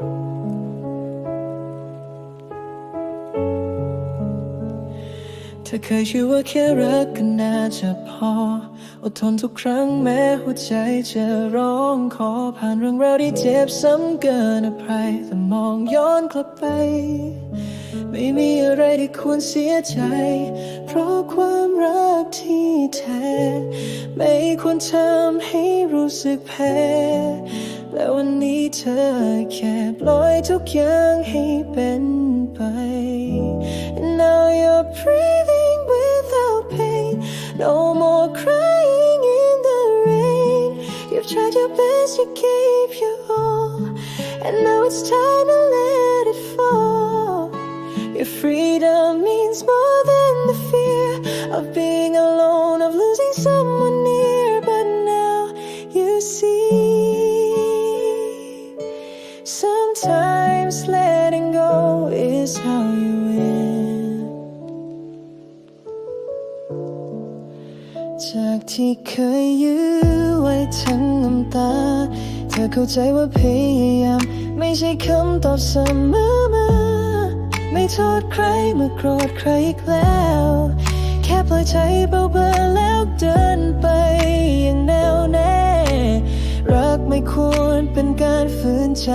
ถ้าเคยชื่อว่าแค่รักก็น่าจะพอ อดทนทุกครั้งแม้หัวใจจะร้องขอผ่านเรื่องราวที่เจ็บซ้ำเกินอภัยแต่มองย้อนกลับไป อะไรที่ควรเสียใจ เพราะความรักที่แท้ ไม่ควรทำให้รู้สึกแพ้ และวันนี้เธอแค่ปล่อยทุกอย่างให้เป็นไป And now you're breathing without pain No more crying in the rain You've tried your best, you gave your all And now it's time to let Your freedom means more than the fear Of being alone, of losing someone near But now you see Sometimes letting go is how you win จากที่เคยยื้อไว้ทั้งน้ำตา เธอเข้าใจว่าพยายาม ไม่ใช่คำตอบเสมอมา ไม่โทษใครเมื่อโกรธใครอีกแล้ว แค่ปล่อยใจเบาๆแล้วเดินไปอย่างแน่วแน่รักไม่ควรเป็นการฝืนใจ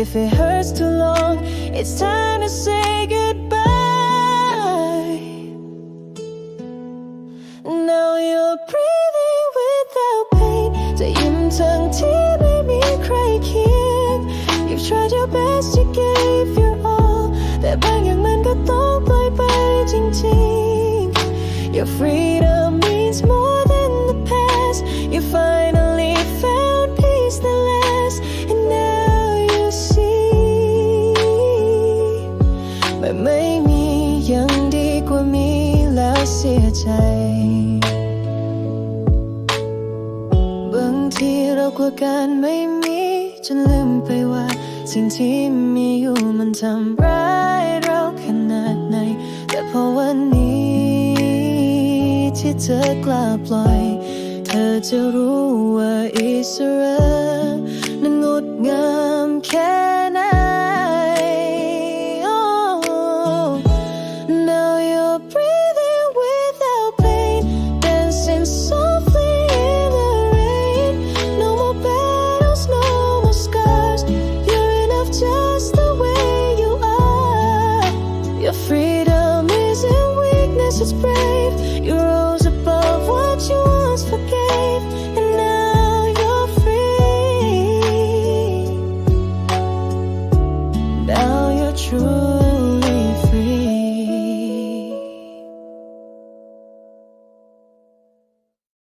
If it hurts too long it's time to say goodbye Now you're breathing without pain จะยิ้มทั้งที่ไม่มีใครเคียง You've tried your best you gave your แต่บางอย่างมันก็ต้องปล่อยไปจริงๆ Your freedom means more than the past You finally found peace that lasts And now you see ไม่ไม่มียังดีกว่ามีแล้วเสียใจบางทีเรากลัวการไม่มีจนลืมไปว่า สิ่งที่มีอยู่มันทำร้ายเราขนาดไหน แต่พอวันนี้ที่เธอกล้าปล่อย เธอจะรู้ว่าอิส weakness, it's brave. You